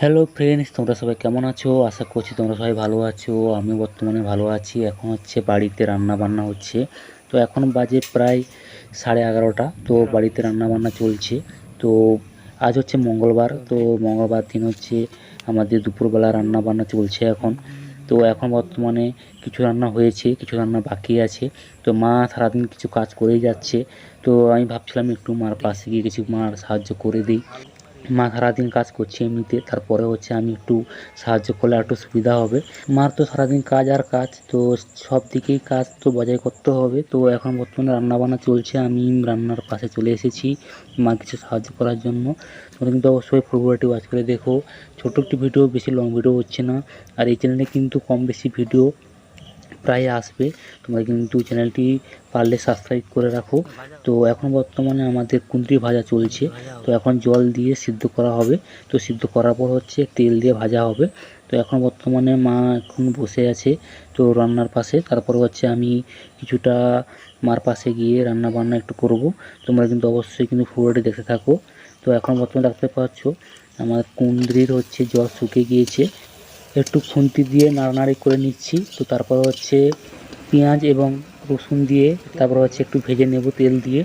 Hello friends তোমরা সবাই কেমন আছো? আশা করছি তোমরা সবাই ভালো আছো। আমি বর্তমানে ভালো আছি। এখন হচ্ছে বাড়িতে রান্না বান্না হচ্ছে। তো এখন বাজে প্রায় সাড়ে এগারোটা। তো বাড়িতে রান্না বান্না চলছে। তো আজ হচ্ছে মঙ্গলবার। তো মঙ্গলবার দিন হচ্ছে আমাদের দুপুরবেলা রান্না বান্না চলছে এখন। তো এখন বর্তমানে কিছু রান্না হয়েছে, কিছু রান্না বাকি আছে। তো মা সারাদিন কিছু কাজ করেই যাচ্ছে। তো আমি ভাবছিলাম একটু মার পাশে গিয়ে কিছু মার সাহায্য করে দিই। মা সারাদিন কাজ করছে এমনিতে, তারপরে হচ্ছে আমি একটু সাহায্য করলে একটু সুবিধা হবে। মার তো সারাদিন কাজ আর কাজ, তো সব দিকেই কাজ তো বজায় করতে হবে। তো এখন বর্তমানে রান্নাবান্না চলছে, আমি রান্নার পাশে চলে এসেছি মা কিছু সাহায্য করার জন্য। তোমরা কিন্তু অবশ্যই ফুটবলটি ওয়াচ করে দেখো। ছোটো একটি ভিডিও বেশি লং ভিডিও হচ্ছে না। আর এই চ্যানেলে কিন্তু কম বেশি ভিডিও প্রায় আসবে। তোমরা কিন্তু চ্যানেলটি পারলে সাবস্ক্রাইব করে রাখো। তো এখন বর্তমানে আমাদের কুন্দ্রি ভাজা চলছে। তো এখন জল দিয়ে সিদ্ধ করা হবে। তো সিদ্ধ করার পর হচ্ছে তেল দিয়ে ভাজা হবে। তো এখন বর্তমানে মা এখন বসে আছে তো রান্নার পাশে। তারপরে হচ্ছে আমি কিছুটা মার পাশে গিয়ে রান্না বান্না একটু করব। তোমরা কিন্তু অবশ্যই কিন্তু পুরোটি দেখতে থাকো। তো এখন বর্তমানে দেখতে পাচ্ছ, আমার কুন্দ্রির হচ্ছে জল শুকিয়ে গিয়েছে। একটু খুন্তি দিয়ে নাড়ানাড়ি করে নিচ্ছি। তো তারপর হচ্ছে পেঁয়াজ এবং রসুন দিয়ে, তারপর হচ্ছে একটু ভেজে নেব তেল দিয়ে।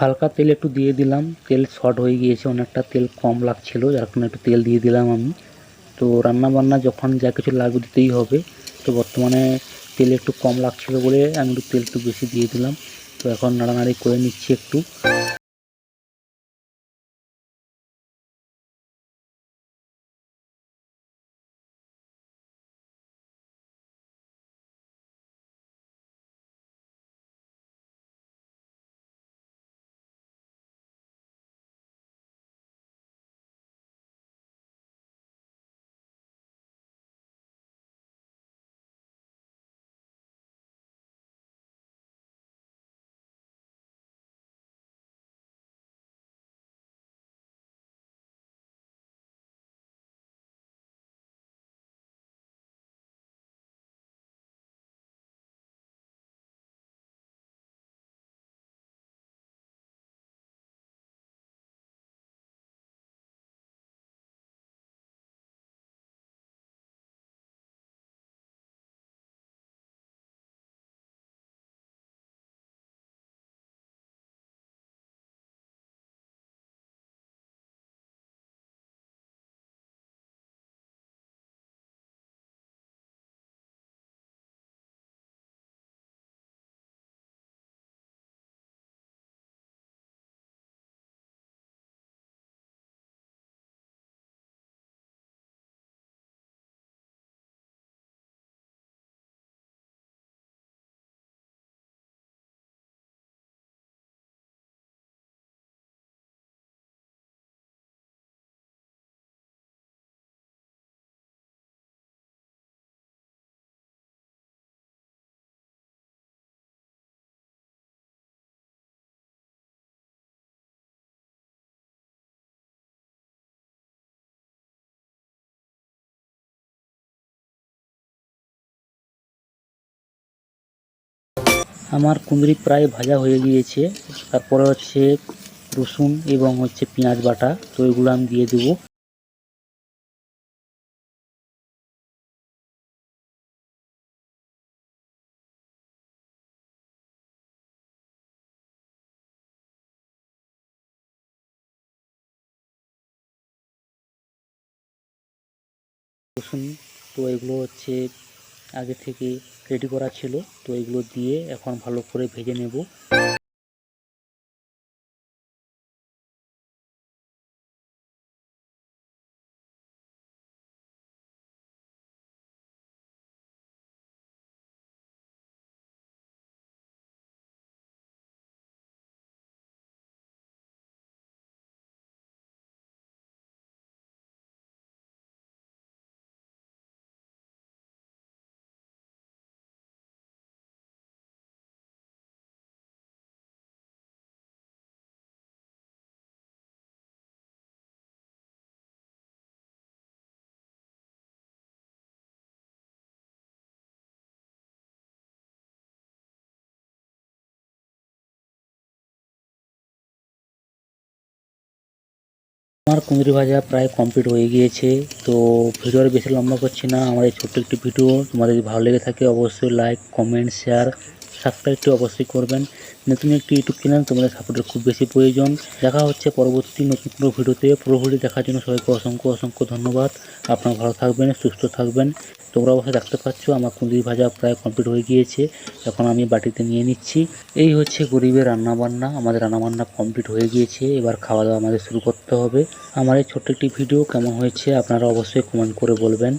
হালকা তেল একটু দিয়ে দিলাম। তেল শর্ট হয়ে গিয়েছে, অনেকটা তেল কম লাগছিল, যার কারণে একটু তেল দিয়ে দিলাম আমি। তো রান্না বান্না যখন যা কিছু লাগবে দিতেই হবে। তো বর্তমানে তেল একটু কম লাগছিল বলে আমি একটু তেল একটু বেশি দিয়ে দিলাম। তো এখন নাড়ানাড়ি করে নিচ্ছি একটু। আমার কুঁদরি প্রায় ভাজা হয়ে গিয়েছে। তারপরে হচ্ছে রসুন এবং হচ্ছে পেঁয়াজ বাটা। তো এগুলো আমি দিয়ে দেবো। রসুন তো এগুলো হচ্ছে আগে থেকে রেডি করা ছিল। তো এগুলো দিয়ে এখন ভালো করে ভেজে নেব। আমার কুঁদরি ভাজা প্রায় কমপ্লিট হয়ে গিয়েছে। তো ভিডিওর বেশি লম্বা করছি না। আমার এই ছোট্ট একটি ভিডিও। তোমাদের যদি ভালো লেগে থাকে, অবশ্যই লাইক কমেন্ট শেয়ার সাবস্ক্রাইবটি অবশ্যই করবেন। নতুন একটি ইউটিউব চ্যানেল তোমাদের সাপোর্টের খুব বেশি প্রয়োজন। দেখা হচ্ছে পরবর্তী নতুন কোনো ভিডিওতে। পুরো দেখার জন্য সবাইকে অসংখ্য অসংখ্য ধন্যবাদ। আপনারা ভালো থাকবেন, সুস্থ থাকবেন। তোমরা অবশ্যই দেখতে পাচ্ছ, আমার কুঁদরি ভাজা প্রায় কমপ্লিট হয়ে গিয়েছে। এখন আমি বাটিতে নিয়ে নিচ্ছি। এই হচ্ছে গরিবের রান্নাবান্না। আমাদের রান্নাবান্না কমপ্লিট হয়ে গিয়েছে। এবার খাওয়া দাওয়া আমাদের শুরু করতে হবে। আমার এই ছোট্ট একটি ভিডিও কেমন হয়েছে আপনারা অবশ্যই কমেন্ট করে বলবেন।